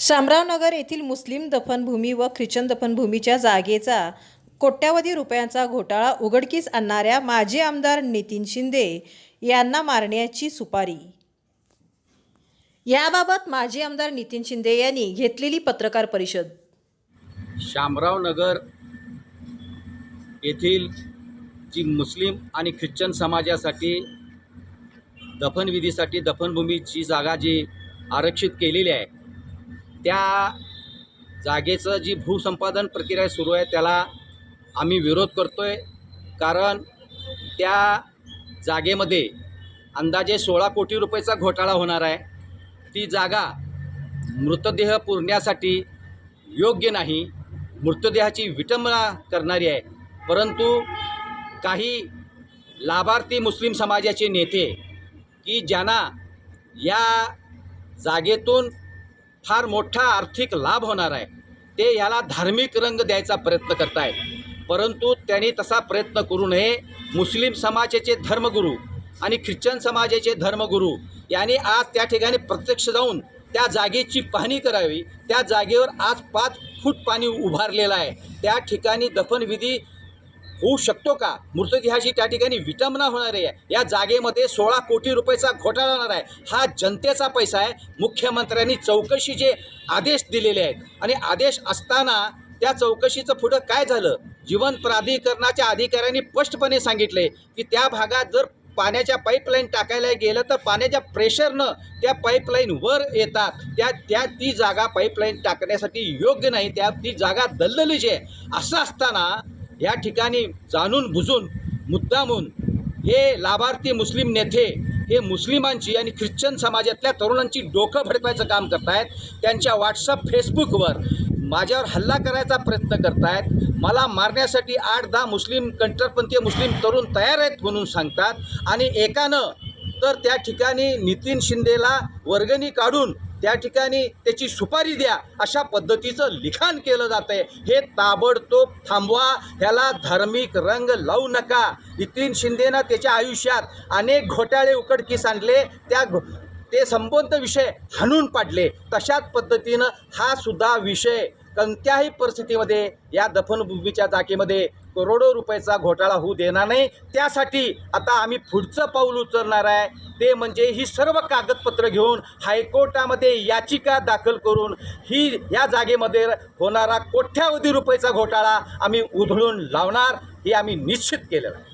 शामरावनगर येथील मुस्लिम दफनभूमी व ख्रिश्चन दफनभूमीच्या जागेचा कोट्यावधी रुपयांचा घोटाळा उघडकीस आणणाऱ्या माजी आमदार नितीन शिंदे यांना मारण्याची सुपारी. याबाबत माजी आमदार नितीन शिंदे यांनी घेतलेली पत्रकार परिषद. शामराव नगर येथील जी मुस्लिम आणि ख्रिश्चन समाजासाठी दफनविधीसाठी दफनभूमीची जागा जी आरक्षित केलेली आहे त्या जागेचं जी भूसंपादन प्रक्रिया सुरू आहे त्याला आम्ही विरोध करतो आहे कारण त्या जागेमध्ये अंदाजे सोळा कोटी रुपयाचा घोटाळा होणार आहे. ती जागा मृतदेह पुरण्यासाठी योग्य नाही. मृतदेहाची विटंबना करणारी आहे. परंतु काही लाभार्थी मुस्लिम समाजाचे नेते की ज्यांना या जागेतून फार मोठा आर्थिक लाभ होणार आहे. ते याला धार्मिक रंग द्यायचा प्रयत्न करत परंतु त्यांनी तसा प्रयत्न करू नये. मुस्लिम समाजाचे धर्मगुरू आणि ख्रिश्चन समाजाचे धर्मगुरू यांनी आज त्या ठिकाणी प्रत्यक्ष जाऊन त्या जागेची पाहणी करावी. त्या जागेवर आज पाच फूट पाणी उभारलेलं आहे. त्या ठिकाणी दफनविधी होऊ शकतो का? मृतदेहाची त्या ठिकाणी विटंबना होणार आहे. या जागेमध्ये सोळा कोटी रुपयाचा घोटाळा होणार आहे. हा जनतेचा पैसा आहे. मुख्यमंत्र्यांनी चौकशीचे आदेश दिलेले आहेत आणि आदेश असताना त्या चौकशीचं पुढं काय झालं? जीवन प्राधिकरणाच्या अधिकाऱ्यांनी स्पष्टपणे सांगितले की त्या भागात जर पाण्याच्या पाईपलाईन टाकायला गेलं तर पाण्याच्या प्रेशरनं त्या पाईपलाईन वर येतात. त्या त्या ती जागा पाईपलाईन टाकण्यासाठी योग्य नाही. त्या ती जागा दलदलीची आहे. असं असताना या ठिकाणी जाणून बुजून मुद्दामून हे लाभार्थी मुस्लिम नेते हे मुस्लिमांची आणि ख्रिश्चन समाजातल्या तरुणांची डोकं भडकवायचं काम करतायत त्यांच्या व्हॉट्सअप फेसबुकवर माझ्यावर हल्ला करायचा प्रयत्न करतायत. मला मारण्यासाठी आठ दहा मुस्लिम कंटरपंथीय मुस्लिम तरुण तयार आहेत म्हणून सांगतात. आणि एकानं तर त्या ठिकाणी नितीन शिंदेला वर्गणी काढून त्या ठिकाणी त्याची सुपारी द्या अशा पद्धतीचं लिखाण केलं जातं आहे हे ताबडतोब थांबवा. ह्याला धार्मिक रंग लावू नका. नितीन शिंदेनं त्याच्या आयुष्यात अनेक घोटाळे उकडकीस आणले. त्या घो ते संबंध विषय हाणून पाडले. तशाच पद्धतीनं हा सुद्धा विषय कोणत्याही परिस्थितीमध्ये या दफनभूमीच्या जागेमध्ये करोडो रुपयाचा घोटाळा होऊ देणार नाही. त्यासाठी आता आम्ही पुढचं पाऊल उचलणार आहे. ते म्हणजे ही सर्व कागदपत्र घेऊन हायकोर्टामध्ये याचिका दाखल करून ही या जागेमध्ये होणारा कोट्यावधी रुपयाचा घोटाळा आम्ही उधळून लावणार हे आम्ही निश्चित केलेलं आहे